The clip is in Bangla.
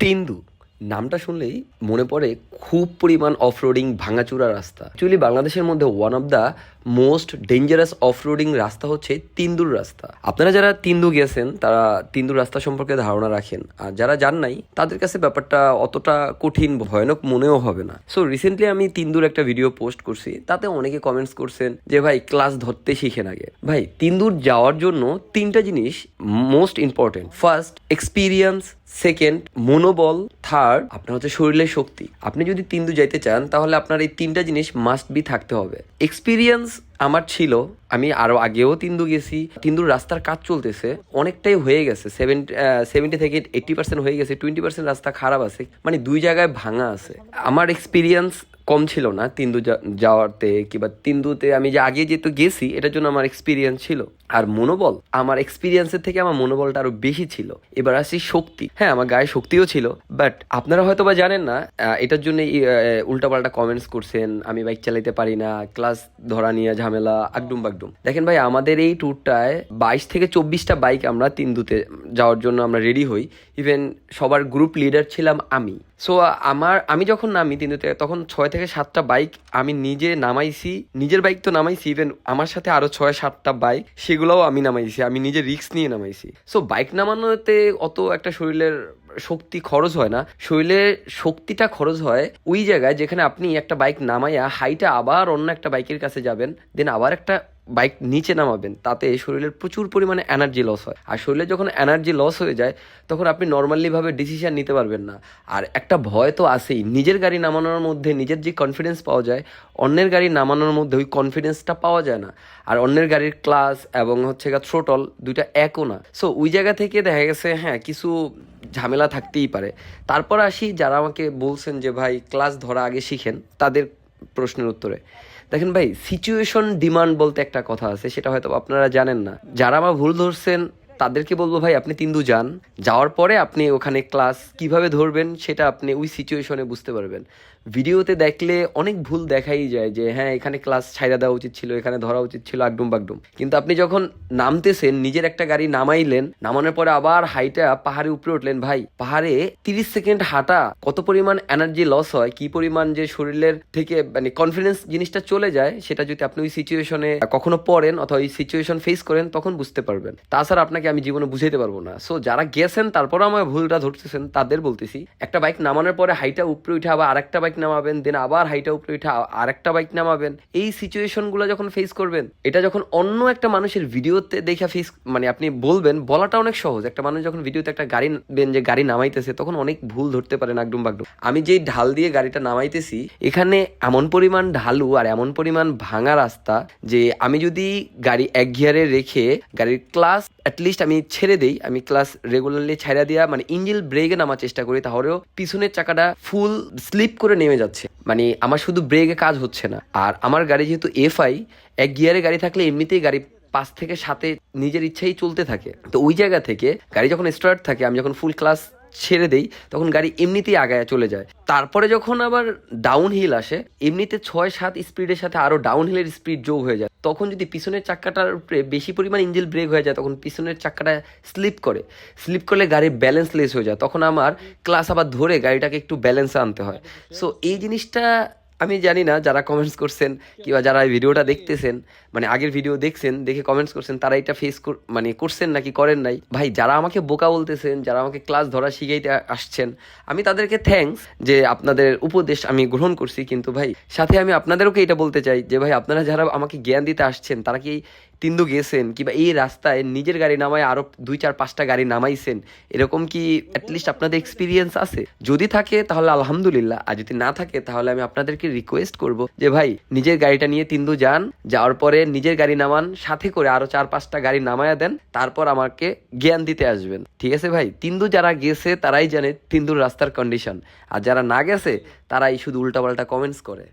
তেন্দু নামটা শুনলেই মনে পড়ে খুব পরিমাণ অফরোডিং ভাঙাচুরা রাস্তা। অ্যাকচুয়ালি বাংলাদেশের মধ্যে one of the most dangerous offroading রাস্তা হচ্ছে তিন্দুর রাস্তা। আপনারা যারা তিন্দু গেছেন, তারা তিন্দুর রাস্তা সম্পর্কে ধারণা রাখেন। আর যারা যান নাই, তাদের কাছে ব্যাপারটা অতটা কঠিন, ভয়ানক মনেও হবে না। সো রিসেন্টলি আমি তিন্দুর একটা ভিডিও পোস্ট করছি, তাতে অনেকে কমেন্টস করছেন যে, ভাই ক্লাস ধরতে শিখেন আগে। ভাই, তিন্দুর যাওয়ার জন্য তিনটা জিনিস most important first experience second মনোবল। থার্ড আপনার হচ্ছে শরীরের শক্তি। আপনি যদি তিন দু যাইতে চান, তাহলে আপনার এই তিনটা জিনিস মাস্ট বি থাকতে হবে। এক্সপিরিয়েন্স আমার ছিল, আমি আরও আগেও তিন্দু গেছি। তিন্দুর রাস্তার কাজ চলতেছে, অনেকটাই হয়ে গেছে সেভেন্টি সেভেন্টি থেকে এইট্টি পার্সেন্ট হয়ে গেছে টোয়েন্টি পার্সেন্ট রাস্তা খারাপ আছে মানে দুই জায়গায় ভাঙা আছে। আমার এক্সপিরিয়েন্স কম ছিল না তিন্দু যাওয়াতে, কিংবা তিন্দুতে আমি যে আগে যেহেতু গেছি, এটার জন্য আমার এক্সপিরিয়েন্স ছিল। আর মনোবল, আমার এক্সপিরিয়েন্সের থেকে আমার মনোবলটা আরও বেশি ছিল। এবার আসি শক্তি। হ্যাঁ আমার গায়ে শক্তিও ছিল বাট আপনারা হয়তো বা জানেন না এটার জন্য উল্টাপাল্টা কমেন্টস করছেন, আমি বাইক চালাইতে পারি না ক্লাস ধরা নিয়ে ঝামেলা আকডুম বাকডুম দেখেন ভাই, আমাদের এই ট্যুরটায় বাইশ থেকে চব্বিশটা বাইক আমরা তিন্দুতে যাওয়ার জন্য আমরা রেডি হই। ইভেন সবার গ্রুপ লিডার ছিলাম আমি। সো আমার, আমি যখন নামি তিন্দুতে তখন ছয় থেকে সাতটা বাইক আমি নিজে নামাইছি, নিজের বাইক তো নামাইছি ইভেন আমার সাথে আরও ছয় সাতটা বাইক সেগুলোও আমি নামাইছি, আমি নিজে রিস্ক নিয়ে নামাইছি। সো বাইক নামানোতে অত একটা শরীরের শক্তি খরচ হয় না। শরীরে শক্তিটা খরচ হয় ওই জায়গায় যেখানে আপনি একটা বাইক নামাইয়া হাইটা আবার অন্য একটা বাইকের কাছে যাবেন দেন আবার একটা বাইক নিচে নামাবেন, তাতে শরীরের প্রচুর পরিমাণে এনার্জি লস হয়। আর শরীরে যখন এনার্জি লস হয়ে যায়, তখন আপনি নর্মালিভাবে ডিসিশন নিতে পারবেন না। আর একটা ভয় তো আসেই নিজের গাড়ি নামানোর মধ্যে নিজের যে কনফিডেন্স পাওয়া যায়, অন্যের গাড়ি নামানোর মধ্যে ওই কনফিডেন্সটা পাওয়া যায় না। আর অন্যের গাড়ির ক্লাস এবং হচ্ছে গা থ্রোটল দুইটা একও না। সো ওই জায়গা থেকে দেখা গেছে হ্যাঁ কিছু ঝামেলা থাকতেই পারে। তারপর আসি যারা আমাকে বলছেন যে, ভাই ক্লাস ধরা আগে শিখেন, তাদের প্রশ্নের উত্তরে। দেখেন ভাই সিচুয়েশন ডিমান্ড বলতে একটা কথা আছে, সেটা হয়তো আপনারা জানেন না। যারা আমার ভুল ধরছেন তাদেরকে বলব, ভাই, আপনি তিন্দু যান। যাওয়ার পরে আপনি ওখানে ক্লাস কীভাবে ধরবেন সেটা আপনি ওই সিচুয়েশনে বুঝতে পারবেন। ভিডিওতে দেখলে অনেক ভুল দেখাই যায় যে হ্যাঁ এখানে ক্লাস ছাইরা দেওয়া উচিত ছিল, এখানে ধরা উচিত ছিল, আগডুম বাগডুম। কিন্তু আপনি যখন নামতেছেন, নিজের একটা গাড়ি নামাইলেন, নামানোর পরে আবার হাইটা পাহাড়ে উপরে উঠলেন, ভাই, পাহাড়ে তিরিশ সেকেন্ড হাঁটা কত পরিমাণ এনার্জি লস হয়? কি পরিমাণ যে শরীরের থেকে মানে কনফিডেন্স জিনিসটা চলে যায়, সেটা যদি আপনি ওই সিচুয়েশনে কখনো পড়েন অথবা ওই সিচুয়েশন ফেস করেন, তখন বুঝতে পারবেন। তাছাড়া আপনাকে আমি জীবনে বুঝাইতে পারব না। সো যারা গেছেন তারপর আমার ভুলটা ধরতেছেন, তাদের বলতেছি, একটা বাইক নামানোর পরে হাইটা উপরে উঠে আবার আরেকটা বাইক নামাবেন দেন আবার হাইটা উপরে উঠে আরেকটা বাইক নামাবেন। এই সিচুয়েশনগুলো যখন ফেস করবেন, এটা যখন অন্য একটা মানুষের ভিডিওতে দেখে ফেস মানে আপনি বলবেন, বলাটা অনেক সহজ। একটা মানুষ যখন ভিডিওতে একটা গাড়ি বেন যে গাড়ি নামাইতেছে, তখন অনেক ভুল ধরতে পারেন একদম বাগডুম আমি যেই ঢাল দিয়ে গাড়িটা নামাইতেছি, এখানে এমন পরিমাণ ঢালু আর এমন পরিমাণ ভাঙা রাস্তা যে আমি যদি গাড়ি এক গিয়ারে রেখে গাড়ির ক্লাস অ্যাটলিস্ট আমি ছেড়ে দেই। আমি ক্লাস রেগুলারলি ছেড়ে দিয়া মানে ইঞ্জিল ব্রেকে নামার চেষ্টা করি, তাহলেও পিছনের চাকাটা ফুল স্লিপ করে নেমে যাচ্ছে। মানে আমার শুধু ব্রেকে কাজ হচ্ছে না। আর আমার গাড়ি যেহেতু এফআই এক গিয়ারে গাড়ি থাকলে এমনিতেই গাড়ি পাঁচ থেকে সাথে নিজের ইচ্ছাই চলতে থাকে। তো ওই জায়গা থেকে গাড়ি যখন স্টার্ট থাকে, আমি যখন ফুল ক্লাস ছেড়ে দেই, তখন গাড়ি এমনিতেই আগায় চলে যায়। তারপরে যখন আবার ডাউন হিল আসে, এমনিতে ছয় সাত স্পিডের সাথে আরও ডাউন হিলের স্পিড যোগ হয়ে যায়। তখন যদি পিছনের চাক্কাটার উপরে বেশি পরিমাণ ইঞ্জিল ব্রেক হয়ে যায় তখন পিছনের চাক্কাটা স্লিপ করে। স্লিপ করলে গাড়ির ব্যালেন্স লেস হয়ে যায়। তখন আমার ক্লাস আবার ধরে গাড়িটাকে একটু ব্যালেন্সে আনতে হয়। সো এই জিনিসটা আমি জানি না যারা কমেন্টস করছেন কিংবা যারা এই ভিডিওটা দেখতেছেন মানে আগের ভিডিও দেখছেন দেখে কমেন্টস করছেন তারা এটা ফেস মানে করছেন নাকি করেন নাই? ভাই যারা আমাকে বোকা বলতেছেন যারা আমাকে ক্লাস ধরা শিখাইতে আসছেন আমি তাদেরকে থ্যাংকস যে আপনাদের উপদেশ আমি গ্রহণ করছি কিন্তু ভাই সাথে আমি আপনাদেরকে এটা বলতে চাই যে ভাই আপনারা যারা আমাকে জ্ঞান দিতে আসছেন তারা কি তিন্দু গেছেন কিংবা এই রাস্তায় নিজের গাড়ি নামায় আরও দুই চার পাঁচটা গাড়ি নামাইছেন, এরকম কি অ্যাটলিস্ট আপনাদের এক্সপিরিয়েন্স আছে? যদি থাকে তাহলে আলহামদুলিল্লাহ, আর যদি না থাকে তাহলে আমি আপনাদেরকে রিকোয়েস্ট করব যে ভাই, নিজের গাড়িটা নিয়ে তিন্দু যান, যাওয়ার পরে নিজের গাড়ি নামান, সাথে করে আরও চার পাঁচটা গাড়ি নামায়া দেন, তারপর আমাকে জ্ঞান দিতে আসবেন। ঠিক আছে ভাই? তিন্দু যারা গেছে তারাই জানে তিন্দুর রাস্তার কন্ডিশন আর যারা না গেছে তারাই শুধু উল্টাপাল্টা কমেন্টস করে।